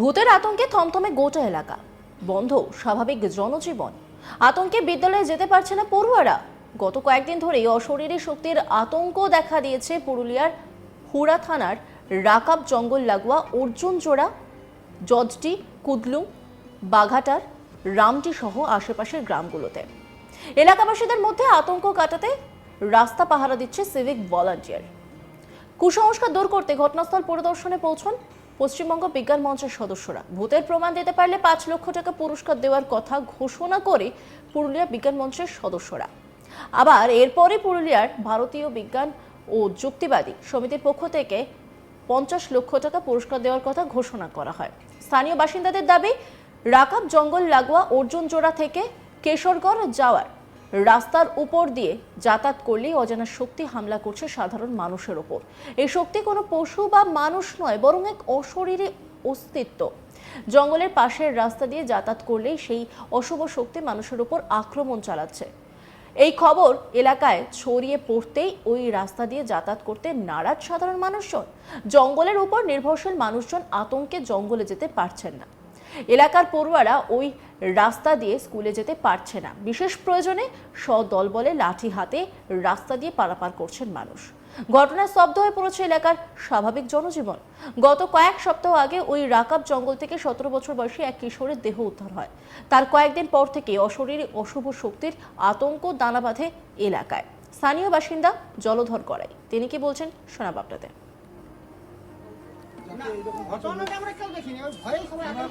ভূতের আতঙ্কে থমথমে গোটা এলাকা। বন্ধ, স্বাভাবিক জনজীবন। আতঙ্কে বিদ্যালয়ে যেতে পারছে না পড়ুয়ারা। গত কয়েকদিন ধরেই অশরীরী শক্তির আতঙ্ক দেখা দিয়েছে পুরুলিয়ার হুড়া থানার রাকাব জঙ্গল লাগোয়া অর্জুন জোড়া জজটি কুদলুং বাঘাটার রামটি সহ আশেপাশের গ্রামগুলোতে। এলাকাবাসীদের মধ্যে আতঙ্ক কাটাতে রাস্তা পাহারা দিচ্ছে সিভিক ভলান্টিয়ার। কুসংস্কার দূর করতে ঘটনাস্থল পরিদর্শনে পৌঁছন পশ্চিমবঙ্গ বিজ্ঞান মঞ্চের সদস্যরা। ভূতের প্রমাণ দিতে পারলে পাঁচ লক্ষ টাকা পুরস্কার দেওয়ার কথা ঘোষণা করে পুরুলিয়া বিজ্ঞান মঞ্চের সদস্যরা। আবার এরপরে পুরুলিয়ার ভারতীয় বিজ্ঞান ও যুক্তিবাদী সমিতির পক্ষ থেকে পঞ্চাশ লক্ষ টাকা পুরস্কার দেওয়ার কথা ঘোষণা করা হয়। স্থানীয় বাসিন্দাদের দাবি, রাকাব জঙ্গল লাগোয়া অর্জুন জোড়া থেকে কেশরগড় যাওয়ার রাস্তার উপর দিয়ে যাতায়াত করলেই অজানা শক্তি হামলা করছে সাধারণ মানুষের ওপর এই শক্তি কোনো পশু বা মানুষ নয়, বরং এক অশরীরী অস্তিত্ব। জঙ্গলের পাশের রাস্তা দিয়ে যাতায়াত করলেই সেই অশুভ শক্তি মানুষের উপর আক্রমণ চালাচ্ছে। এই খবর এলাকায় ছড়িয়ে পড়তেই ওই রাস্তা দিয়ে যাতায়াত করতে নারাজ সাধারণ মানুষজন। জঙ্গলের উপর নির্ভরশীল মানুষজন আতঙ্কে জঙ্গলে যেতে পারছেন না। এলাকার পড়ুয়ারা ওই রাস্তা দিয়ে স্কুলে যেতে পারছে না। বিশেষ প্রয়োজনে সদল বলে লাঠি হাতে রাস্তা দিয়ে পারাপার করছেন মানুষ। ঘটনায় স্তব্ধ হয়ে পড়েছে এলাকার স্বাভাবিক জনজীবন। গত কয়েক সপ্তাহ আগে ওই রাকাব জঙ্গল থেকে সতেরো বছর বয়সী এক কিশোরের দেহ উদ্ধার হয়। তার কয়েকদিন পর থেকে অশরীর অশুভ শক্তির আতঙ্ক দানা বাঁধে এলাকায়। স্থানীয় বাসিন্দা জলধর করাই। তিনি কি বলছেন শোনাব আপনাদের।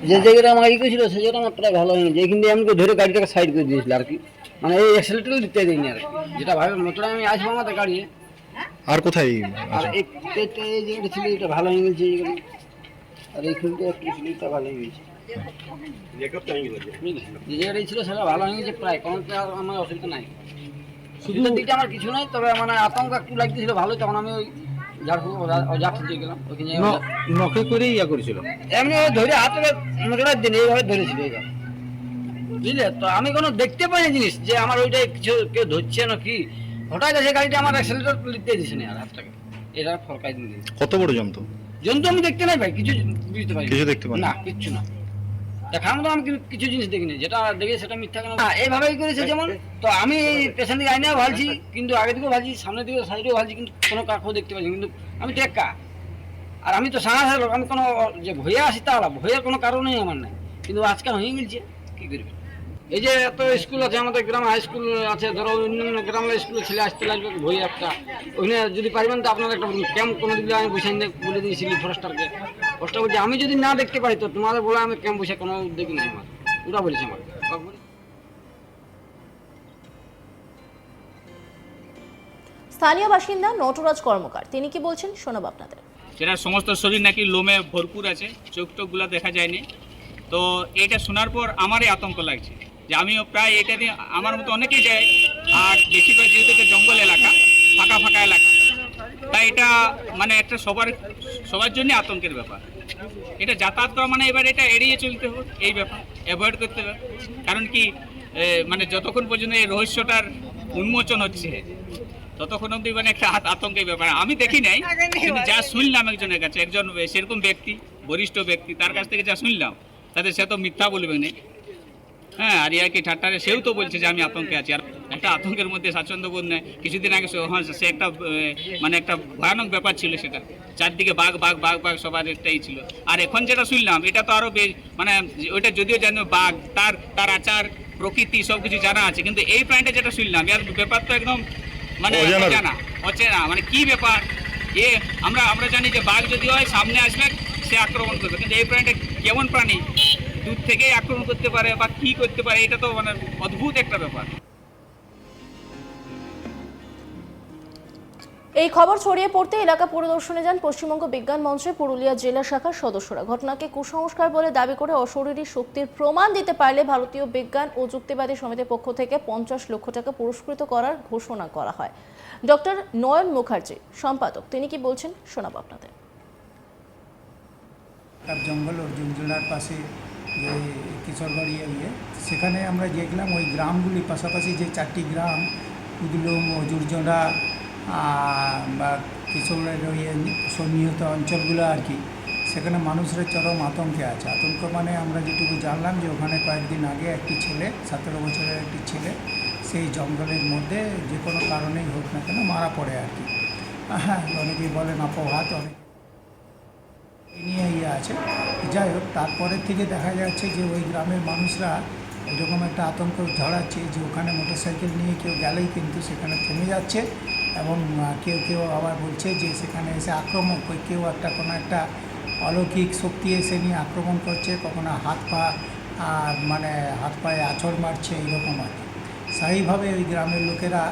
যে জায়গাটা আমার ই করেছিল সেই জায়গাটা আমার প্রায় ভালো হয়নি। যেখান দিয়ে আমাকে ধরে গাড়িটাকে সাইড করে দিয়েছিল আর কি। মানে এই অ্যাক্সিলেটারও দিতে দেয়নি আর কি। যেটা ভাবে মোটরে আমি আসব আমাদের গাড়ি। আর কোথায় আর এই জায়গাটা ছিল এটা ভালো হয়ে গেছে। আর এইখানটা একটু ছিল এটা ভালো হয়ে গেছে। যে জায়গাটাই ছিল সেটা ভালো হয়ে গেছে প্রায়। কোনো তো আর আমার অসুবিধা নাই। শুধু দিকটা আমার কিছু নাই তবে মানে আতঙ্ক একটু লাগতেছিল ভালো তখন আমি ওই ঝাড়ফুঁক ঝাড়ফুঁক দিয়ে গেলাম ওইখানে নখে করে ইয়া করেছিল। এমনি ধরে হাতে মোটরের দিন এইভাবে ধরেছিল এইভাবে। বুঝলে? তো আমি কোনো দেখতে পাইনি জিনিস যে আমার ওইটা কিছু কেউ ধরছে না কি হঠাৎ এসে গাড়িটা আমার অ্যাক্সিলেটার লিখতে দিছে না আর হাতটাকে। এটা ফরকাই কত বড় জন্তু জন্তু আমি দেখতে নাই ভাই কিছু বুঝতে পারি কিছু দেখতে? না কিচ্ছু না। দেখার মতো আমি কিছু জিনিস দেখিনি যেটা দেখে সেটা মিথ্যা কেন? না এইভাবেই করেছে যেমন। তো আমি পেছন দিকে আইনেও ভালছি কিন্তু আগে দিকেও ভালছি সামনে দিকে সাইডেও ভালছি কিন্তু কোনো কাকেও দেখতে পাচ্ছি কিন্তু আমি টেক্কা আর আমি তো সাহস লোক আমি কোনো যে ভয়ে আসি তা ভয়ের কোনো কারণই আমার নাই। কিন্তু আজকে হয়ে গেছে কি করবে? এই যে এত স্কুল আছে আমাদের গ্রাম হাই স্কুল আছে ধরো অন্যান্য গ্রামের স্কুলে ছেলে আসতে লাগবে ভয়ে একটা। ওখানে যদি পারবেন তো আপনার একটা ক্যাম্প কোনো দিলে আমি বসে বলে দিয়েছিলি ফরেস্টারকে ফরেস্টার বলছে আমি যদি না দেখতে পারি তো তোমাদের বলে আমি ক্যাম্প বসে কোনো উদ্যোগ নেই আমার। ওরা বলেছে বলে- স্থানীয় বাসিন্দা নটরাজ কর্মকার তিনি কি বলছেন শোনাব আপনাদের। যেটা সমস্ত শরীর নাকি লোমে ভরপুর আছে চোখ টোকগুলো দেখা যায়নি। তো এটা শোনার পর আমারই আতঙ্ক লাগছে যে আমিও প্রায় এটা দিয়ে আমার মতো অনেকেই যায় আর বেশিরভাগ যেহেতু জঙ্গল এলাকা ফাঁকা ফাঁকা এলাকা তাই এটা মানে একটা সবার সবার জন্য আতঙ্কের ব্যাপার। এটা যাতায়াত করা মানে এবার এটা এড়িয়ে চলতে হবে এই ব্যাপার অ্যাভয়েড করতে হবে। কারণ কি মানে যতক্ষণ পর্যন্ত এই রহস্যটার উন্মোচন হচ্ছে, ততক্ষণ অবধি মানে একটা আতঙ্কের ব্যাপার। আমি দেখি নাই, কিন্তু যা শুনলাম একজনের কাছে, একজন সেরকম ব্যক্তি, বরিষ্ঠ ব্যক্তি, তার কাছ থেকে যা শুনলাম তাতে সে তো মিথ্যা বলবে না। হ্যাঁ আর ইয়াকে ঠাট্টারে সেও তো বলছে যে আমি আতঙ্কে আছি। আর একটা আতঙ্কের মধ্যে স্বাচ্ছন্দ্য বোধ নেয়। কিছুদিন আগে সে- হ্যাঁ সে একটা মানে একটা ভয়ানক ব্যাপার ছিল সেটা। চারদিকে বাঘ বাঘ বাঘ বাঘ সবার একটাই ছিল। আর এখন যেটা শুনলাম এটা তো আরও বেশ মানে ওইটা যদিও জানো বাঘ তার তার আচার প্রকৃতি সব কিছু জানা আছে কিন্তু এই প্রাণীটা যেটা শুনলাম এর ব্যাপার তো একদম মানে জানা অচেনা। মানে কি ব্যাপার? এ আমরা আমরা জানি যে বাঘ যদি হয় সামনে আসবে সে আক্রমণ করবে। কিন্তু এই প্রাণীটা কেমন প্রাণী? দূর থেকেই আক্রমণ করতে পারে বা কি করতে পারে, এটা তো মানে অদ্ভুত একটা ব্যাপার। এই খবর ছড়িয়ে পড়তে এলাকা পরিদর্শনে যান পশ্চিমবঙ্গ বিজ্ঞান মঞ্চে পুরুলিয়া জেলা শাখার সদস্যরা। ঘটনাকে কুসংস্কার বলে দাবি করে অশরীরী শক্তির প্রমাণ দিতে পারলে ভারতীয় বিজ্ঞান ও যুক্তিবাদী সমিতির পক্ষ থেকে পঞ্চাশ লক্ষ টাকা পুরস্কৃত করার ঘোষণা করা হয়। ডক্টর নয়ন মুখার্জি, সম্পাদক। তিনি কি বলছেন, শোনাব আপনাদের। তার জঙ্গল অর্জুন জেলার পাশে যে কিশোরগড় ইয়ে ইয়ে সেখানে আমরা দেখলাম ওই গ্রামগুলি পাশাপাশি যে চারটি গ্রাম কুদলুম অজুরজোড়া বা কিশোরের ওই সন্নিহিত অঞ্চলগুলো আর কি, সেখানে মানুষরা চরম আতঙ্কে আছে। আতঙ্ক মানে আমরা যেটুকু জানলাম যে ওখানে কয়েকদিন আগে একটি ছেলে, সতেরো বছরের একটি ছেলে, সেই জঙ্গলের মধ্যে যে কোনো কারণেই হোক না কেন মারা পড়ে আর কি। হ্যাঁ অনেকেই বলেন অপঘাত, অনেক এই নিয়ে ইয়ে আছে। যাই হোক, তারপরের থেকে দেখা যাচ্ছে যে ওই গ্রামের মানুষরা এরকম একটা আতঙ্ক ছড়াচ্ছে যে ওখানে মোটরসাইকেল নিয়ে কেউ গেলেই কিন্তু সেখানে থেমে যাচ্ছে এবং কেউ কেউ আবার বলছে যে সেখানে এসে আক্রমণ করে কেউ একটা কোনো একটা অলৌকিক শক্তি এসে নিয়ে আক্রমণ করছে, কখনো হাত পা মানে হাত পায়ে আছড় মারছে এইরকম আর কি। স্থায়ীভাবে ওই গ্রামের লোকেরা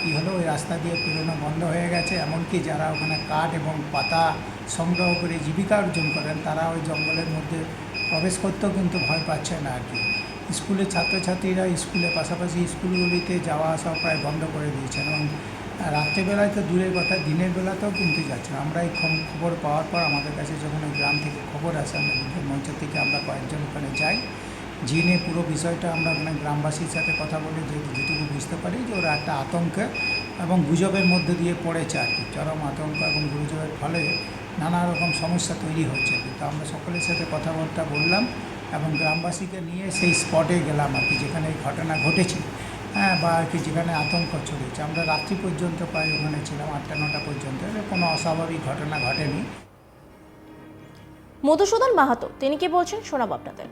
কি হলো? ওই রাস্তা দিয়ে পেরোনো বন্ধ হয়ে গেছে। এমনকি যারা ওখানে কাঠ এবং পাতা সংগ্রহ করে জীবিকা অর্জন করেন, তারা ওই জঙ্গলের মধ্যে প্রবেশ করতেও কিন্তু ভয় পাচ্ছে না আর কি। স্কুলের ছাত্রছাত্রীরা স্কুলের পাশাপাশি স্কুলগুলিতে যাওয়া আসা প্রায় বন্ধ করে দিয়েছেন। এবং রাত্রেবেলায় তো দূরের কথা, দিনের বেলাতেও কিন্তু যাচ্ছে। আমরা এই খবর পাওয়ার পর আমাদের কাছে যখন ওই গ্রাম থেকে খবর আসে, আমরা মঞ্চ থেকে আমরা কয়েকজন ওখানে যাই। জেনে পুরো বিষয়টা আমরা ওখানে গ্রামবাসীর সাথে কথা বলে যে যেটুকু বুঝতে পারি যে ওরা একটা আতঙ্কে এবং গুজবের মধ্যে দিয়ে পড়েছে আর কি চরম আতঙ্ক এবং গুজবের ফলে নানা রকম সমস্যা তৈরি হচ্ছে। কিন্তু আমরা সকলের সাথে কথাবার্তা বললাম এবং গ্রামবাসীকে নিয়ে সেই স্পটে গেলাম আর কি যেখানে এই ঘটনা ঘটেছে হ্যাঁ বা আর কি যেখানে আতঙ্ক ছড়িয়েছে। আমরা রাত্রি পর্যন্ত প্রায় ওখানে ছিলাম আটটা নটা পর্যন্ত। কোনো অস্বাভাবিক ঘটনা ঘটেনি। মধুসূদন মাহাতো তিনি কি বলছেন? শোনাব আপনাদের।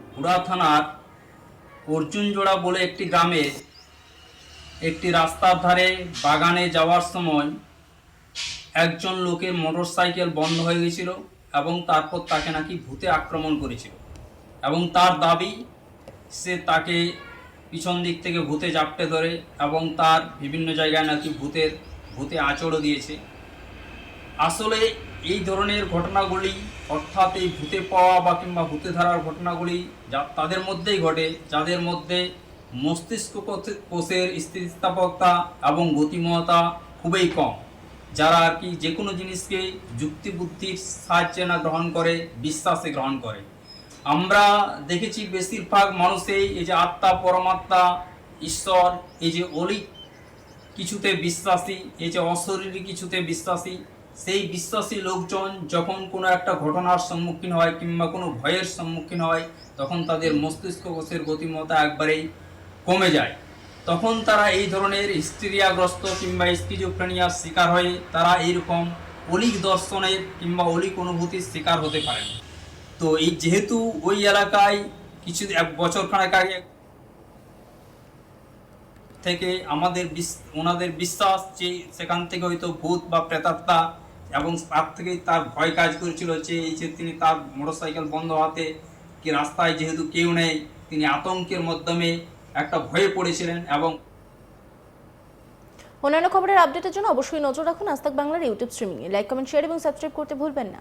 থানার অর্জুনজোড়া বলে একটি গ্রামে একটি রাস্তার ধারে বাগানে যাওয়ার সময় একজন লোকের মোটরসাইকেল বন্ধ হয়ে গেছিল এবং তারপর তাকে নাকি ভূতে আক্রমণ করেছিল। এবং তার দাবি, সে তাকে পিছন দিক থেকে ভূতে জাপটে ধরে এবং তার বিভিন্ন জায়গায় নাকি ভূতের, ভূতে আঁচড়ও দিয়েছে। আসলে এই ধরনের ঘটনাগুলি, অর্থাৎ এই ভূতে পাওয়া বা কিংবা ভূতে ধরার ঘটনাগুলি যা তাদের মধ্যেই ঘটে, যাদের মধ্যে মস্তিষ্ক কোষের স্থিতিস্থাপকতা এবং গতিময়তা খুবই কম, যারা আর কি যে কোনো জিনিসকে যুক্তি বুদ্ধির সাহায্যে না গ্রহণ করে, বিশ্বাসে গ্রহণ করে। আমরা দেখেছি বেশিরভাগ মানুষই এই যে আত্মা, পরমাত্মা, ঈশ্বর, এই যে অলিক কিছুতে বিশ্বাসী, এই যে অশরীরী কিছুতে বিশ্বাসী সেই বিশ্বাসী লোকজন যখন কোনো একটা ঘটনার সম্মুখীন হয় কিংবা কোনো ভয়ের সম্মুখীন হয়, তখন তাদের মস্তিষ্ক কোষের গতিমতা একবারেই কমে যায়। তখন তারা এই ধরনের হিস্টেরিয়াগ্রস্ত কিংবা স্কিজোফ্রেনিয়ার শিকার হয়ে তারা এইরকম অলিক দর্শনের কিংবা অলিক অনুভূতির শিকার হতে পারেন। তো এই যেহেতু ওই এলাকায় কিছু এক বছর খানেক আগে থেকে আমাদের ওনাদের বিশ্বাস যে সেখান থেকে হয়তো ভূত বা প্রেতাত্মা এবং তার থেকেই তার ভয় কাজ করেছিল যে এই যে তিনি তার মোটরসাইকেল বন্ধ হওয়াতে কি রাস্তায় যেহেতু কেউ নেই, তিনি আতঙ্কের মাধ্যমে একটা ভয়ে পড়েছিলেন এবং অন্যান্য খবরের আপডেটের জন্য অবশ্যই নজর রাখুন আস্তাক বাংলার ইউটিউব স্ট্রিমিংয়ে লাইক কমেন্ট শেয়ার এবং সাবস্ক্রাইব করতে ভুলবেন না।